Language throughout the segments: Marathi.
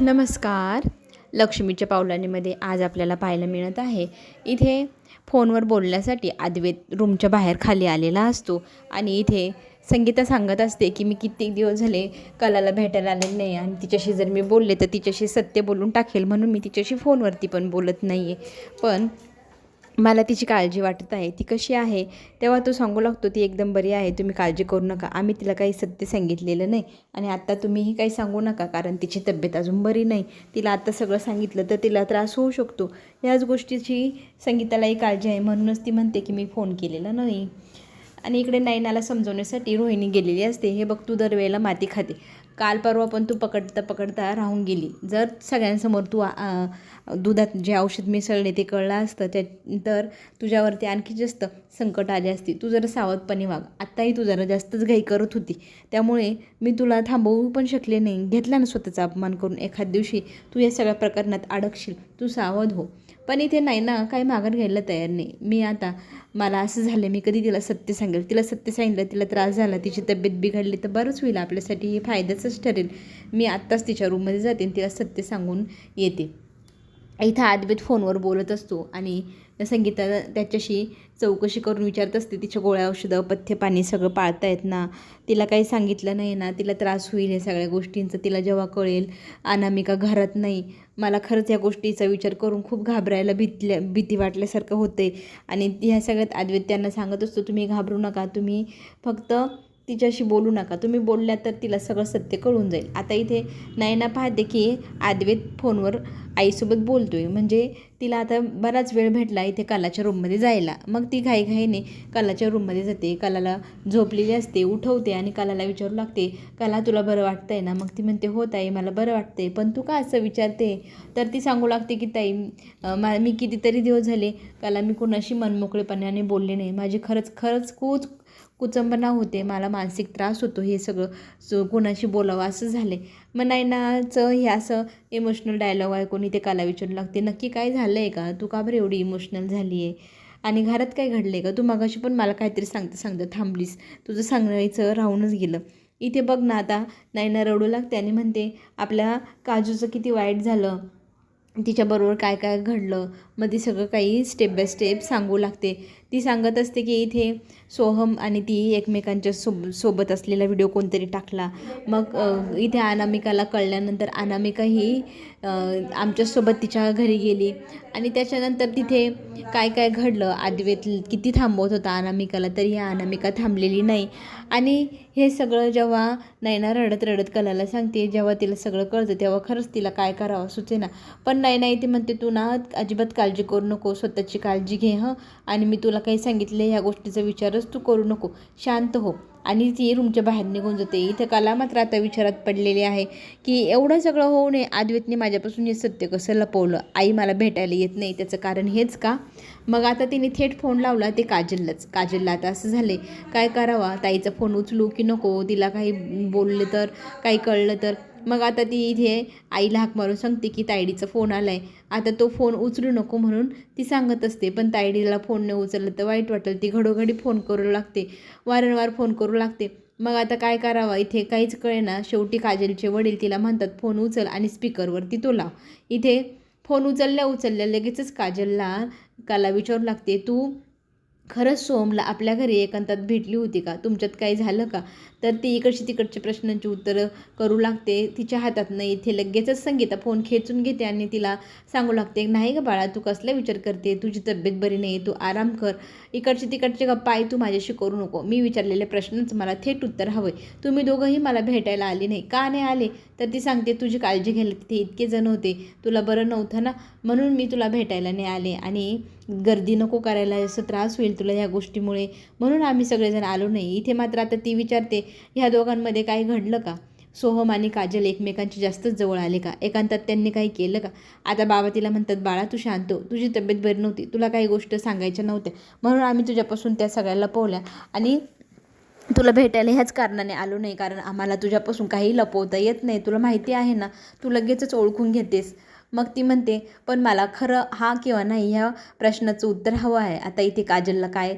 नमस्कार. लक्ष्मीच्या पावलानीमध्ये आज आपल्याला पाहायला मिळत आहे. इथे फोनवर बोलण्यासाठी आद्वैत रूमच्या बाहेर खाली आलेला असतो आणि इथे संगीता सांगत असते की मी कित्येक दिवस झाले कलाला भेटायला आले नाही आणि तिच्याशी जर मी बोलले तर तिच्याशी सत्य बोलून टाकेल म्हणून मी तिच्याशी फोनवरती पण बोलत नाही आहे पण मला तिची काळजी वाटत आहे. ती कशी आहे? तेव्हा तो सांगू लागतो ती एकदम बरी आहे तुम्ही काळजी करू नका. आम्ही तिला काही सत्य सांगितलेलं नाही आणि आत्ता तुम्हीही काही सांगू नका कारण तिची तब्येत अजून बरी नाही. तिला आत्ता सगळं सांगितलं तर तिला त्रास होऊ शकतो. याच गोष्टीची संगीतालाही काळजी आहे. म्हणूनच ती म्हणते की मी फोन केलेला नाही. आणि इकडे नयनाला समजवण्यासाठी रोहिणी गेलेली असते. हे बघ तू दरवेळेला माती खाते. काल परवा पण तू पकडता पकडता राहून गेली. जर सगळ्यांसमोर तू दुधात जे औषध मिसळले ते कळलं असतं त्या तर तुझ्यावरती आणखी जास्त संकट आले असते. तू जरा सावधपणे वाग. आत्ताही तू जरा जास्तच घाई करत होती. त्यामुळे मी तुला थांबवू पण शकले नाही. घेतला ना स्वतःचा अपमान करून एखाद दिवशी तू या सगळ्या प्रकरणात अडकशील. तू सावध हो. पण इथे नाही ना काही माघार घ्यायला तयार नाही. मी आता मला असं झालं मी कधी तिला सत्य सांगेल? तिला सत्य सांगितलं तिला त्रास झाला तिची तब्येत बिघडली तर बरंच होईल आपल्यासाठी हे फायद्याचंच ठरेल. मी आत्ताच तिच्या रूममध्ये जाते आणि तिला सत्य सांगून येते. इथं आद्वैत फोनवर बोलत असतो आणि संगीता त्याच्याशी चौकशी करून विचारत असते तिच्या गोळ्या औषधं पथ्य पाणी सगळं पाळता येत ना? तिला काही सांगितलं नाही ना? तिला त्रास होईल या सगळ्या गोष्टींचं. तिला जेव्हा कळेल अनामिका घरात नाही मला खरंच या गोष्टीचा विचार करून खूप घाबरायला भीतल्या भीती वाटल्यासारखं होते आणि ह्या सगळ्यात आदवेत त्यांना सांगत असतो तुम्ही घाबरू नका. तुम्ही फक्त तिच्याशी बोलू नका. तुम्ही बोलल्या तर तिला सगळं सत्य कळून जाईल. आता इथे नयना पाहते की आदवेत फोनवर आईसोबत बोलतो आहे म्हणजे तिला आता बराच वेळ भेटला इथे कलाच्या रूममध्ये जायला. मग ती घाईघाईने कलाच्या रूममध्ये जाते. कलाला झोपलेली असते उठवते आणि कलाला विचारू लागते कला तुला बरं वाटतं आहे ना? मग ती म्हणते हो ताई मला बरं वाटते पण तू का असं विचारते? तर ती सांगू लागते की ताई मा मी कितीतरी दिवस झाले कला मी कोणाशी मनमोकळेपणाने बोलले नाही. माझी खरंच खरंच खूप कुचंबना होते मला मानसिक त्रास होतो हे सगळं सो कोणाशी बोलावं असं झालं आहे मग नायनाचं हे असं इमोशनल डायलॉग आहे कोणी ते काला विचारू लागते नक्की काय झालं आहे का? तू का बरं एवढी इमोशनल झाली आहे आणि घरात काय घडलं आहे का? तू मगाशी पण मला काहीतरी सांगता सांगता थांबलीस. तुझं सांगायचं राहूनच गेलं. इथे बघ ना आता नायना रडू लागते आणि म्हणते आपल्या काजूचं किती वाईट झालं. तिच्याबरोबर काय काय घडलं. मग ती सगळं काही स्टेप बाय स्टेप सांगू लागते. ती सांगत असते की इथे सोहम आणि ती एकमेकांच्या सोब सोबत असलेला व्हिडिओ कोणतरी टाकला. मग इथे अनामिकाला कळल्यानंतर अनामिका ही आमच्यासोबत तिच्या घरी गेली. आणि त्याच्यानंतर तिथे काय काय घडलं? आद्वेत किती थांबवत होता अनामिकाला? तरी ही अनामिका थांबलेली नाही. आणि हे सगळं जेव्हा नैना रडत रडत कलाला सांगते जेव्हा तिला सगळं कळतं तेव्हा खरंच तिला काय करावं सुचे ना पण नाही नाही ती म्हणते तू ना अजिबात काळजी करू नको स्वतःची काळजी घे हं. आणि मी तुला काही सांगितलं ह्या गोष्टीचा विचारच तू करू नको. शांत हो. आणि ती रूमच्या बाहेर निघून जाते. इथं कला मात्र आता विचारात पडलेली आहे की एवढं सगळं होऊ नये. आद्वेतने माझ्यापासून हे सत्य कसं लपवलं? आई मला भेटायला येत नाही. त्याचं कारण हेच का? मग आता तिने थेट फोन लावला. ते काजललाच. काजलला आता असं झाले काय करावा? ताईचा फोन उचलू की नको? तिला काही बोलले तर काही कळलं तर? मग आता ती इथे आईला हाक मारून सांगते की तायडीचा फोन आला आहे आता तो फोन उचलू नको म्हणून ती सांगत असते पण तायडीला फोन न उचललं तर वाईट वाटेल ती घडोघडी फोन करू लागते वारंवार फोन करू लागते. मग आता काय करावं? इथे काहीच कळेना. शेवटी काजलचे वडील तिला म्हणतात फोन उचल आणि स्पीकरवरती तो लाव. इथे फोन उचलल्या उचलल्या लगेचच काजलला काला विचारू लागते तू खरंच सोमला आपल्या घरी एकांतात भेटली होती का? तुमच्यात काही झालं का? तर ती इकडची तिकडच्या प्रश्नांची उत्तरं करू लागते. तिच्या हातात नाही. इथे लगेचच संगीता फोन खेचून घेते आणि तिला सांगू लागते नाही गं बाळा तू कसला विचार करते? तुझी तब्येत बरी नाही. तू आराम कर. इकडचे तिकडचे गप्पा आई तू माझ्याशी करू नको. मी विचारलेले प्रश्नच मला थेट उत्तर हवं आहे तुम्ही दोघंही मला भेटायला आले नाही. का नाही आले? तर ती सांगते तुझी काळजी घ्यायला तिथे इतके जण होते. तुला बरं नव्हतं ना? म्हणून मी तुला भेटायला नाही आले. आणि गर्दी नको करायला असं त्रास होईल तुला ह्या गोष्टीमुळे. म्हणून आम्ही सगळेजण आलो नाही. इथे मात्र आता ती विचारते ह्या दोघांमध्ये काही घडलं का? सोहम आणि काजल एकमेकांची जास्तच जवळ आले का? एकांतात त्यांनी काही केलं का? आता बाबा तिला म्हणतात बाळा तू शांत हो. तुझी तब्येत बरी नव्हती. तुला काही गोष्ट सांगायच्या नव्हत्या. म्हणून आम्ही तुझ्यापासून त्या सगळ्या लपवल्या आणि तुला भेटायला ह्याच कारणाने आलो नाही. कारण आम्हाला तुझ्यापासून काही लपवता येत नाही. तुला माहिती आहे ना? तू लगेचच ओळखून घेतेस. मग ती म्हणते पण मला खरं हा किंवा नाही ह्या प्रश्नाचं उत्तर हवं आहे. आता इथे काजलला काय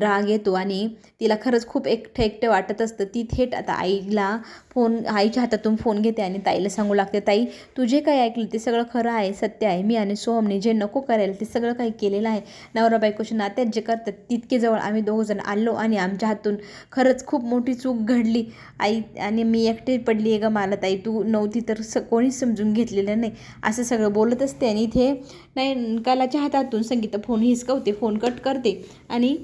राग येतो आणि तिला खरंच खूप एकटं एकटं वाटत असतं. ती थेट आता आईला फोन आईच्या हातातून फोन घेते आणि ताईला सांगू लागते ताई तू जे काही ऐकलं ते सगळं खरं आहे सत्य आहे. मी आणि सोहमने जे नको करायला ते सगळं काही केलेलं आहे. नवरा बायकोशी नात्यात जे करतात तितके जवळ आम्ही दोघंजण आलो आणि आमच्या हातून खरंच खूप मोठी चूक घडली. आई आणि मी एकटी पडली आहे ग मला ताई तू नव्हती तर स कोणीच समजून घेतलेलं नाही. असं सगळं बोलत असते आणि इथे नाही कलाच्या हातातून संगीता फोन हिसकवते फोन कट करते आणि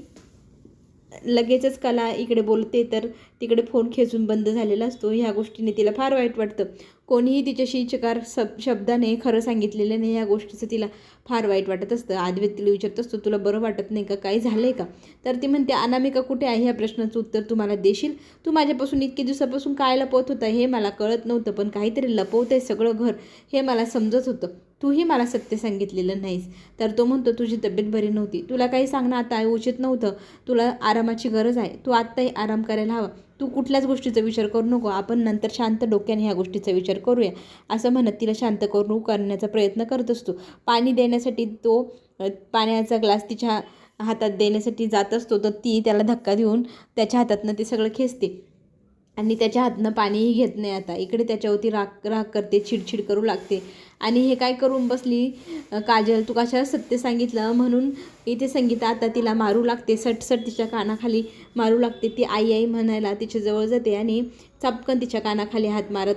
लगेचच कला इकडे बोलते तर तिकडे फोन खेचून बंद झालेला असतो. ह्या गोष्टीने तिला फार वाईट वाटतं. कोणीही तिच्याशी चकार सब शब्दाने खरं सांगितलेलं नाही या गोष्टीचं तिला फार वाईट वाटत असतं. आदवेत तिला विचारत असतो तुला बरं वाटत नाही का? काही झालं आहे का? तर ती म्हणते अनामिका कुठे आहे? ह्या प्रश्नाचं उत्तर तू मला देशील? तू माझ्यापासून इतके दिवसापासून काय लपवत होता हे मला कळत नव्हतं पण काहीतरी लपवतंय सगळं घर हे मला समजत होतं. तूही मला सत्य सांगितलेलं नाहीस. तर तो म्हणतो तुझी तब्येत बरी नव्हती. तुला काही सांगणं आता उचित नव्हतं. तुला आरामाची गरज आहे. तू आत्ताही आराम करायला हवा. तू कुठल्याच गोष्टीचा विचार करू नको. आपण नंतर शांत डोक्याने ह्या गोष्टीचा विचार करूया. असं म्हणत तिला शांत करू करण्याचा प्रयत्न करत असतो. पाणी देण्यासाठी तो पाण्याचा ग्लास तिच्या हातात देण्यासाठी जात असतो. तर ती त्याला धक्का देऊन त्याच्या हातातनं ते सगळं खेचते. आणि त्याच्या हातनं पाणीही घेत नाही आता. इकडे त्याच्यावरती राग राग करते चिडचिड करू लागते. आणि हे काय करून बसली? काजल तू कशाला सत्य सांगितलं? म्हणून इथे संगीता आता तिला मारू लागते. सटसट तिच्या कानाखाली मारू लागते. ती आई आई म्हणायला तिच्याजवळ जाते आणि चापकन तिच्या कानाखाली हात मारत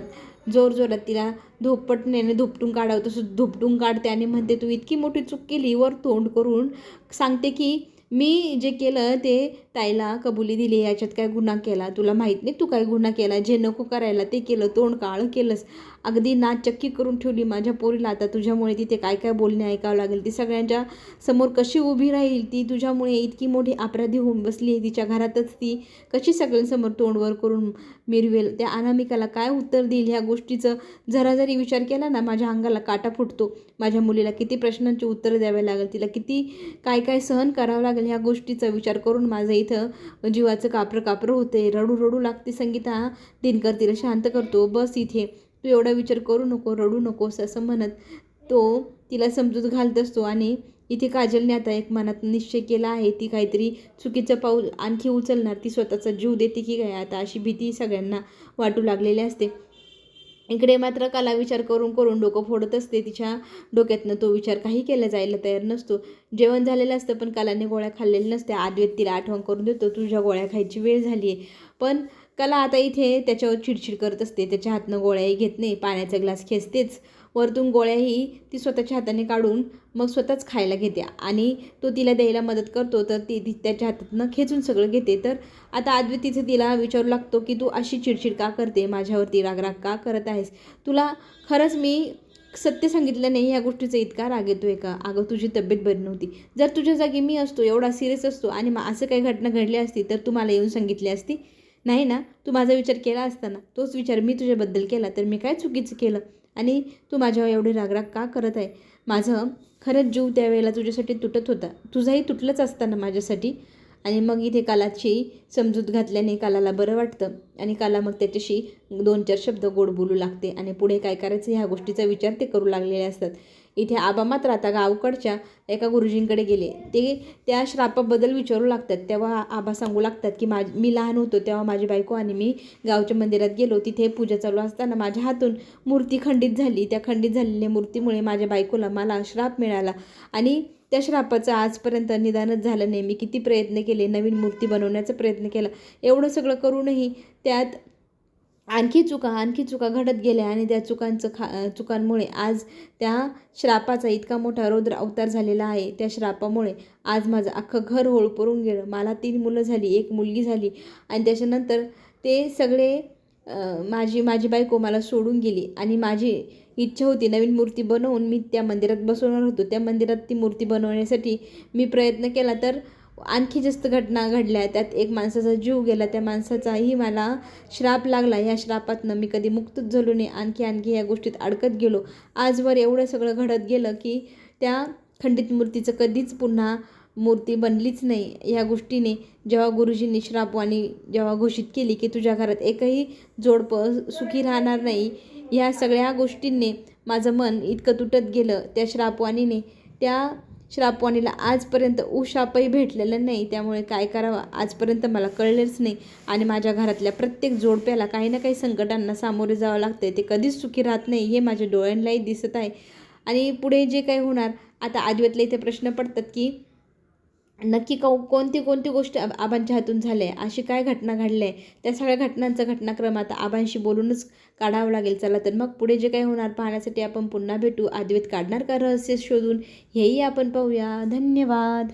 जोर जोरात तिला धोपटण्याने धुपटून काढावं तसं धुपटून काढते आणि म्हणते तू इतकी मोठी चूक केली. वर तोंड करून सांगते की मी जे केलं ते ताईला कबुली दिली याच्यात काय गुन्हा केला? तुला माहीत नाही तू काय गुन्हा केला? जे नको करायला ते केलं तोंड काळं केलंस. अगदी नाचक्की करून ठेवली माझ्या पोरीला. आता तुझ्यामुळे तिथे काय काय बोलणे ऐकावं लागेल? ती सगळ्यांच्या समोर कशी उभी राहील? ती तुझ्यामुळे इतकी मोठी अपराधी होऊन बसली आहे. तिच्या घरातच ती कशी सगळ्यांसमोर तोंडवर करून मिरवेल? त्या अनामिकाला काय उत्तर देईल? ह्या गोष्टीचं जरा जरी विचार केला ना माझ्या अंगाला काटा फुटतो. माझ्या मुलीला किती प्रश्नांची उत्तरं द्यावी लागेल? तिला किती काय काय सहन करावं लागेल? ह्या गोष्टीचा विचार करून माझं इथं जीवाचं कापरं कापरं होते रडू रडू लागते संगीता. दिनकर तिला शांत करतो. बस इथे. तू एवढा विचार करू नको रडू नकोस असं म्हणत तो तिला समजूत घालत असतो आणि इथे काजलने आता एक मनात निश्चय केला आहे. ती काहीतरी चुकीचं पाऊल आणखी उचलणार. ती स्वतःचा जीव देते की काय? आता अशी भीती सगळ्यांना वाटू लागलेली असते. इकडे मात्र कला विचार करून करून डोकं फोडत असते. तिच्या डोक्यातनं तो विचार काही केला जायला तयार नसतो. जेवण झालेलं असतं पण कलाने गोळ्या खाल्लेल्या नसत्या. आदवेत तिला आठवण करून देतो तुझ्या गोळ्या खायची वेळ झाली आहे पण कला आता इथे त्याच्यावर चिडचिड करत असते. त्याच्या हातनं गोळ्याही घेत नाही. पाण्याचा ग्लास खेचतेच. वरतून गोळ्याही ती स्वतःच्या हाताने काढून मग स्वतःच खायला घेते आणि तो तिला द्यायला मदत करतो तर ती ती त्याच्या हातातनं खेचून सगळं घेते. तर आता आदवी तिथे तिला विचारू लागतो की तू अशी चिडचिड का करते? माझ्यावरती रागराग का करत आहेस? तुला खरंच मी सत्य सांगितलं नाही ह्या गोष्टीचा इतका राग येतो आहे का? अगं तुझी तब्येत बरी नव्हती. जर तुझ्या जागी मी असतो एवढा सिरियस असतो आणि मग असं काही घटना घडली असती तर तू मला येऊन सांगितली असती? नाही ना? तू माझा विचार केला असताना तोच विचार मी तुझ्याबद्दल केला तर मी काय चुकीचं केलं? आणि तू माझ्यावर एवढी रागराग का करत आहे? माझं खरंच जीव त्यावेळेला तुझ्यासाठी तुटत होता. तुझाही तुटलंच असताना माझ्यासाठी. आणि मग इथे कालाची समजूत घातल्याने कालाला बरं वाटतं. आणि काला मग त्याच्याशी दोन चार शब्द गोड बोलू लागते. आणि पुढे काय करायचं? ह्या गोष्टीचा विचार ते करू लागलेले असतात. इथे आबा मात्र आता गावकडच्या एका गुरुजींकडे गेले. ते त्या श्रापाबद्दल विचारू लागतात. तेव्हा आबा सांगू लागतात की माझ मी लहान होतो तेव्हा माझी बायको आणि मी गावच्या मंदिरात गेलो. तिथे पूजा चालू असताना माझ्या हातून मूर्ती खंडित झाली. त्या खंडित झालेल्या मूर्तीमुळे माझ्या बायकोला मला श्राप मिळाला. आणि त्या श्रापाचं आजपर्यंत निदानच झालं नाही. मी किती प्रयत्न केले नवीन मूर्ती बनवण्याचा प्रयत्न केला. एवढं सगळं करूनही त्यात आणखी चुका आणखी चुका घडत गेल्या आणि त्या चुकांचं खा चुकांमुळे आज त्या श्रापाचा इतका मोठा रौद्र अवतार झालेला आहे. त्या श्रापामुळे आज माझं अख्खं घर होळपरून गेलं. मला तीन मुलं झाली एक मुलगी झाली आणि त्याच्यानंतर ते सगळे माझी माझी बायको मला सोडून गेली आणि माझी इच्छा होती नवीन मूर्ती बनवून मी त्या मंदिरात बसवणार होतो. त्या मंदिरात ती मूर्ती बनवण्यासाठी मी प्रयत्न केला तर आणखी जास्त घटना घडल्या. त्यात एक माणसाचा जीव गेला. त्या माणसाचाही मला श्राप लागला. ह्या श्रापातनं मी कधी मुक्तच झालो नाही. आणखी आणखी या गोष्टीत अडकत गेलो. आजवर एवढं सगळं घडत गेलं की त्या खंडित मूर्तीचं कधीच पुन्हा मूर्ती बनलीच नाही ह्या गोष्टीने. जेव्हा गुरुजींनी श्रापवाणी जेव्हा घोषित केली की तुझ्या घरात एकही जोडपं सुखी राहणार नाही ह्या सगळ्या गोष्टींनी माझं मन इतकं तुटत गेलं. त्या श्रापवाणीने त्या श्रापवाणीला आजपर्यंत उशापही भेटलेलं नाही. त्यामुळे काय करावं? आजपर्यंत मला कळलेच नाही. आणि माझ्या घरातल्या प्रत्येक जोडप्याला काही ना काही संकटांना सामोरे जावं लागतं ते कधीच सुखी राहत नाही हे माझ्या डोळ्यांनाही दिसत आहे. आणि पुढे जे काही होणार आता आदिवातले इथे प्रश्न पडतात की नक्की कौ कोणती कोणती गोष्ट आबांच्या हातून झाल्या? आहे अशी काय घटना घडल्या? आहे त्या सगळ्या घटनांचा घटनाक्रम आता आबांशी बोलूनच काढावं लागेल. चला तर मग पुढे जे काही होणार पाहण्यासाठी आपण पुन्हा भेटू. आदवेत काढणार का रहस्य शोधून? हेही आपण पाहूया. धन्यवाद.